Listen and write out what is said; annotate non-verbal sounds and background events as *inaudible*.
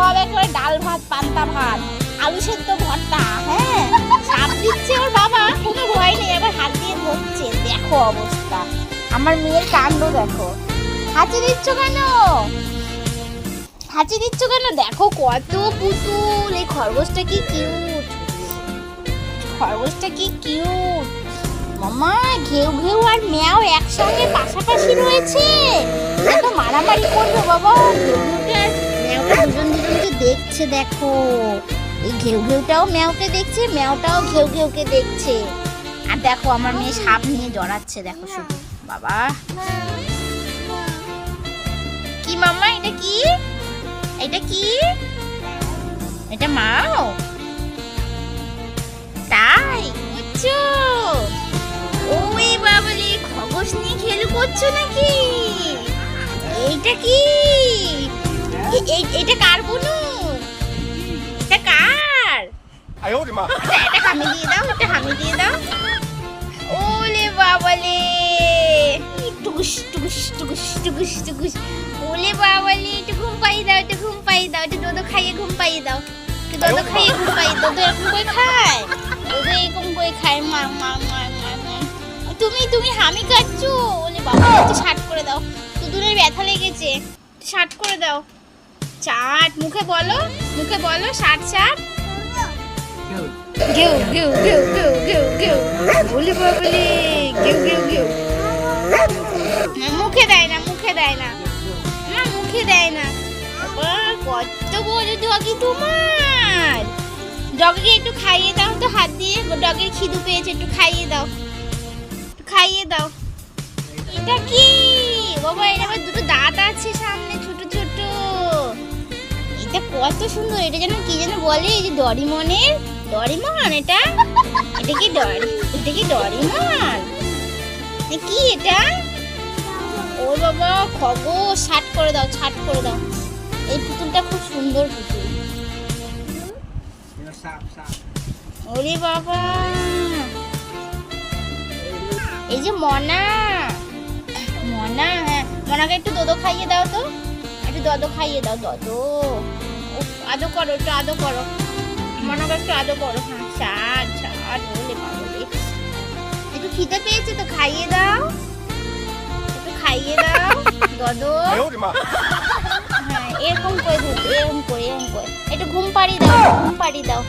সব একেবারে ডাল ভাত, পান্তা ভাত, আলু সেদ্ধ ভর্তা। হ্যাঁ সাপ দিচ্ছে ওর বাবা, কোনো ভয় নেই, এবার হাত দিয়ে ধরছে। দেখো অবস্থা। আমার মেয়ের কাণ্ড দেখো। হাঁচি দিচ্ছ কেন? হাঁচি দিচ্ছ কেন? দেখো কত পুতুল, এই খরগোশটা কি কিউট খরগোশটা কি কিউট মামা, ঘেউ ঘেউ আর ম্যাও একসঙ্গে পাশাপাশি রয়েছে। এটা তো মারামারি করবে বাবা, ঘেউ ঘেউটা দুজন দুজনকে দেখছে, দেখো। এই ঘেউ ঘেউটাও ম্যাওকে দেখছে ম্যাওটাও ঘেউ ঘেউকে দেখছে। আর দেখো, আমার মেয়ে সাপ নিয়ে জড়াচ্ছে, দেখো শুধু। বাবা। কি মামা, এটা কি? এটা কি? এটা মাও? তাই, বুঝছ? ওই বাবলি খবস নিয়ে খেল করছ নাকি? এইটা কি? এটা কার বুনু? এটা কার? আয় ওরে মা। *laughs* এটা হামি দিয়ে দাও এটা হামি দিয়ে দাও। ওলে বাবালে। টুকুস টুকুস টুকুস টুকুস টুকুস। ওলে বাবালে একটু ঘুম পাই দাও একটু ঘুম পাই দাও একটু দুধ খাইয়ে ঘুম পাই দাও। একটু দুধ খাইয়ে ঘুম পাই দুধ এরকম করে খায়? দুধ এরকম করে খায়। মা মা মা মা তুমি তুমি হামি কাটছো ওলে বাবা একটু শার্ট করে দাও। দুধুরের ব্যথা লেগেছে। শার্ট করে দাও। চাট মুখে বলো মুখে বলো শার্ট শার্ট গেউ গেউ গেউ গেউ গেউ গেউ বলি বলি গেউ গেউ গেউ মুখে দেয় না মুখে দেয় না। না মুখে দেয় না। কত বড় ডগি তোমার। ডগিকে একটু খাইয়ে দাও তো হাত দিয়ে। ডগের খিদু পেয়েছে একটু খাইয়ে দাও। খাইয়ে দাও। এটা কি? বাবা কত সুন্দর, এটা যেন কি যেন বলে? এই যে ডরিমনের? ডরিমন, এটা? এটা কি ডরি? এটা কি ডরিমন? কি এটা? ও বাবা খগো ছাট করে দাও, ছাট করে দাও। এই পুতুলটা খুব সুন্দর পুতুল। ওরে বাবা। এই যে মনা। মনা হ্যাঁ। মনাকে একটু দোদো খাইয়ে দাও তো। একটু দদো খাইয়ে দাও, দদো। আদো করো একটু আদো করো। মনে মনোকে একটু আদো করো। হ্যাঁ আচ্ছা আর বলে একটু খিদে পেয়েছে তো খাইয়ে দাও। একটু খাইয়ে দাও গদ হ্যাঁ এরকম করে ধরতে এরকম করে এরকম করে। একটু ঘুম পাড়ি দাও ঘুম পাড়ি দাও।